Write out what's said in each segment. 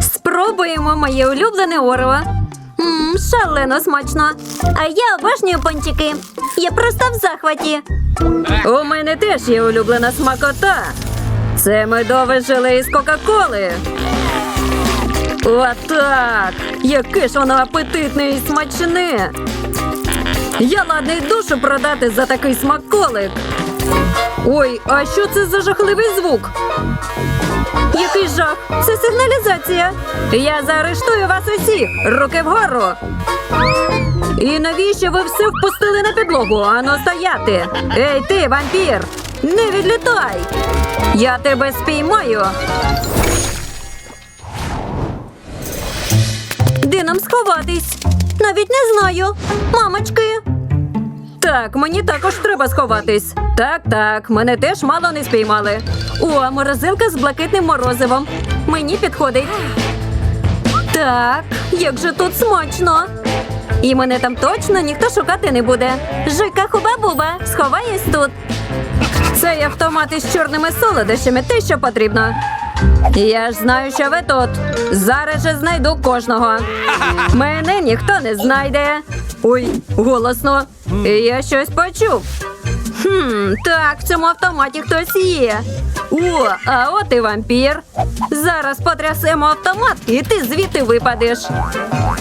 Спробуємо моє улюблене орео. Мм, шалено смачно. А я обожнюю пончики. Я просто в захваті. У мене теж є улюблена смакота. Це медове желе із Кока-Коли. Отак! Яке ж воно апетитне і смачне. Я ладний душу продати за такий смаколик. Ой, а що це за жахливий звук? Який жах? Це сигналізація. Я заарештую вас усіх. Руки вгору. І навіщо ви все впустили на підлогу? Ану стояти. Ей, ти, вампір! Не відлітай! Я тебе спіймаю. Де нам сховатись? Навіть не знаю. Мамочки. Так, мені також треба сховатись. Так, так, мене теж мало не спіймали. О, морозилка з блакитним морозивом. Мені підходить. Так, як же тут смачно. І мене там точно ніхто шукати не буде. Жика хуба-буба, сховаюсь тут. Цей автомат із чорними солодощами те, що потрібно. Я ж знаю, що ви тут. Зараз же знайду кожного. Мене ніхто не знайде. Ой, голосно. Я щось почув. Хм, так, в цьому автоматі хтось є. О, а от і вампір. Зараз потрясемо автомат, і ти звідти випадеш.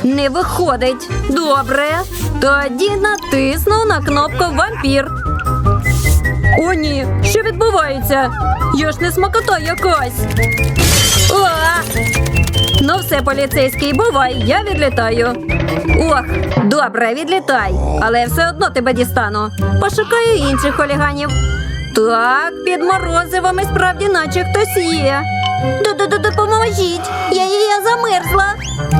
Не виходить. Добре. Тоді натисну на кнопку вампір. О, ні, що відбувається? Я ж не смакота якась. О! Ну все, поліцейський, бувай, я відлітаю. Ох, добре, відлітай, але все одно тебе дістану. Пошукаю інших хуліганів. Так, під морозивом і справді наче хтось є. Допоможіть! Я, я, замерзла.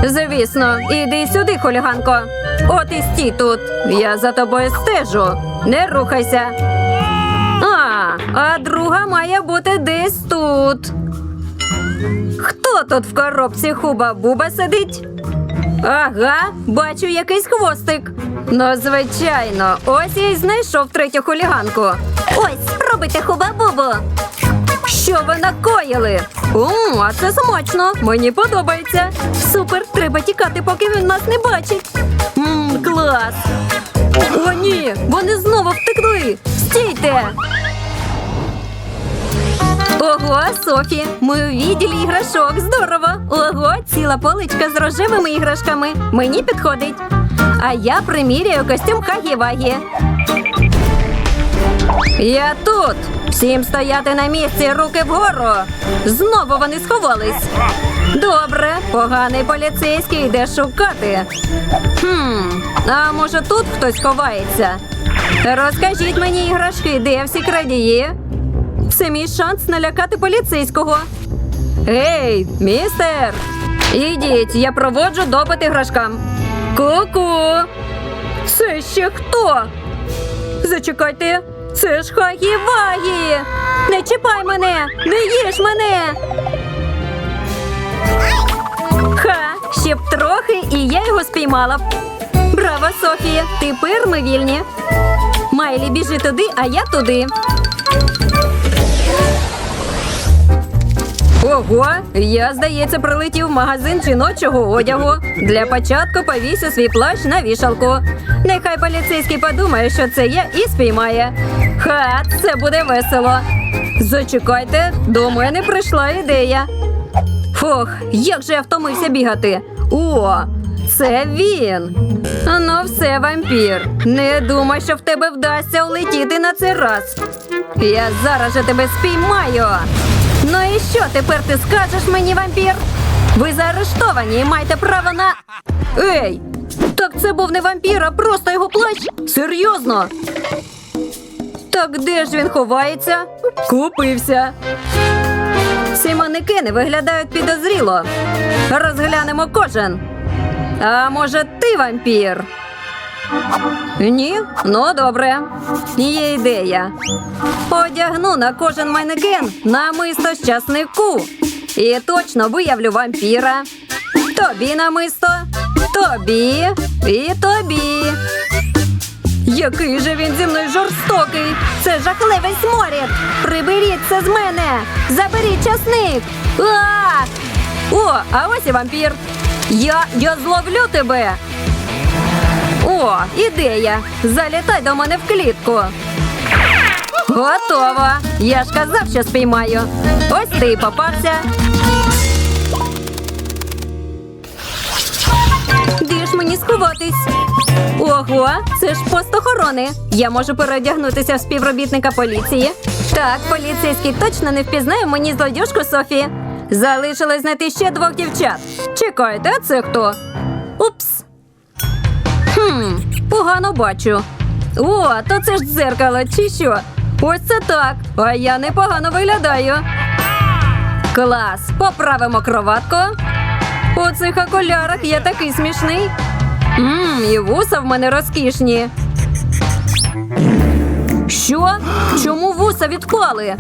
Звісно, іди сюди, хуліганко. От і стій тут. Я за тобою стежу. Не рухайся. А, а друга має бути десь тут. Хто тут в коробці хуба-буба сидить? Ага, бачу якийсь хвостик. Ну, звичайно, ось я й знайшов третю хуліганку. Ось, спробуйте хуба-бубу. Що ви накоїли? О, а це смачно. Мені подобається. Супер, треба тікати, поки він нас не бачить. Мм, клас. О, ні, вони знову втекли. Стійте. Ого, Софі, ми у відділі іграшок. Здорово. Ого, ціла поличка з рожевими іграшками. Мені підходить. А я приміряю костюм Хагі-Вагі. Я тут. Всім стояти на місці, руки вгору. Знову вони сховались. Добре, поганий поліцейський йде шукати. Хм, а може тут хтось ховається? Розкажіть мені, іграшки, де всі крадії? Це мій шанс налякати поліцейського. Ей, містер! Ідіть, я проводжу допит іграшкам. Ку-ку! Це ще хто? Зачекайте, це ж Хагі-Вагі! Не чіпай мене! Не їж мене! Ха, ще б трохи, і я його спіймала. б. Браво, Софія! Тепер ми вільні. Майлі, біжи туди, а я туди. Ого, я, здається, прилетів в магазин жіночого одягу. Для початку повісю свій плащ на вішалку. Нехай поліцейський подумає, що це я і спіймає. Ха, це буде весело. Зачекайте, до мене прийшла ідея. Фух, як же я втомився бігати. О, це він. Ну, все, вампір. Не думай, що в тебе вдасться улетіти на цей раз. Я зараз же тебе спіймаю. Ну і що тепер ти скажеш мені, вампір? Ви заарештовані і маєте право на. Ей! Так це був не вампір, а просто його плащ? Серйозно? Так де ж він ховається? Купився. Ці манекени виглядають підозріло. Розглянемо кожен. А може, ти вампір? Ні? Ну, добре. Є ідея. Одягну на кожен манекен намисто з часнику. І точно виявлю вампіра. Тобі намисто, тобі і тобі. Який же він зі мною жорстокий! Це жахливий сморід! Приберіть це з мене! Заберіть часник! А! О, а ось і вампір. Я, я зловлю тебе. О, ідея. Залітай до мене в клітку. Готово. Я ж казав, що спіймаю. Ось ти й попався. Де ж мені сховатись? Ого, це ж пост охорони. Я можу переодягнутися в співробітника поліції. Так, поліцейський точно не впізнає мені злодюжку Софі. Залишилось знайти ще двох дівчат. Чекайте, а це хто? Упс. Погано бачу. О, то це ж дзеркало, чи що? Ось це так. А я непогано виглядаю. Клас, поправимо кроватку. У цих окулярах я такий смішний. Мм, і вуса в мене розкішні. Що? Чому вуса відклали?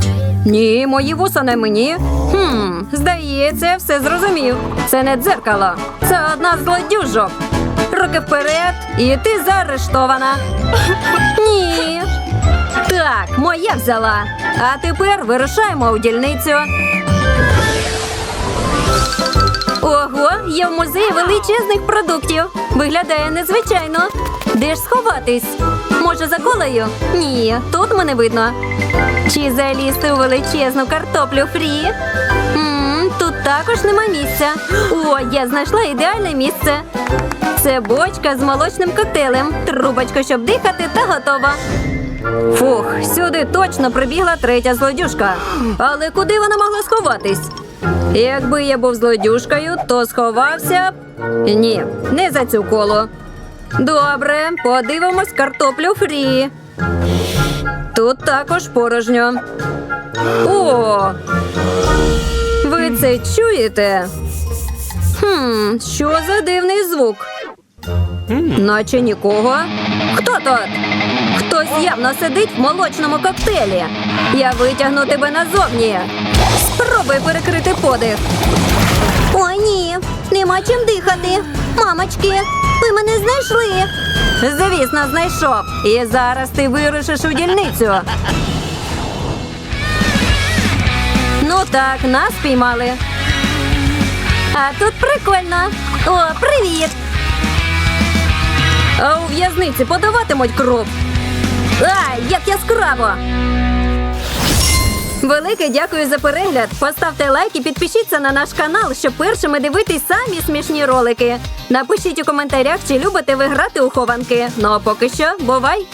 Ні, мої вуса не мені. Хм, здається, все зрозумів. Це не дзеркало. Це одна з злодюжок. Руки вперед, і ти заарештована. Ні. Так, моя взяла. А тепер вирушаємо у дільницю. Ого, є в музеї величезних продуктів. Виглядає незвичайно. Де ж сховатись? Може, за колею? Ні, тут мене видно. Чи залізти у величезну картоплю фрі? Мм, тут також нема місця. О, я знайшла ідеальне місце. Це бочка з молочним коктейлем, трубочка, щоб дихати, та готова. Фух, сюди точно прибігла третя злодюжка. Але куди вона могла сховатись? Якби я був злодюжкою, то сховався б. Ні, не за цю колу. Добре, подивимось картоплю фрі. Тут також порожньо. О! Це чуєте? Хм, що за дивний звук? Наче нікого. Хто тут? Хтось явно сидить в молочному коктейлі. Я витягну тебе назовні. Спробуй перекрити подих. Ой, ні, нема чим дихати. Мамочки, ви мене знайшли. Звісно, знайшов. І зараз ти вирушиш у дільницю. Так, нас піймали. А тут прикольно. О, привіт! А у в'язниці подаватимуть кров. Ай, як яскраво! Велике дякую за перегляд. Поставте лайк і підпишіться на наш канал, щоб першими дивитись самі смішні ролики. Напишіть у коментарях, чи любите ви грати у хованки. Ну а поки що, бувай!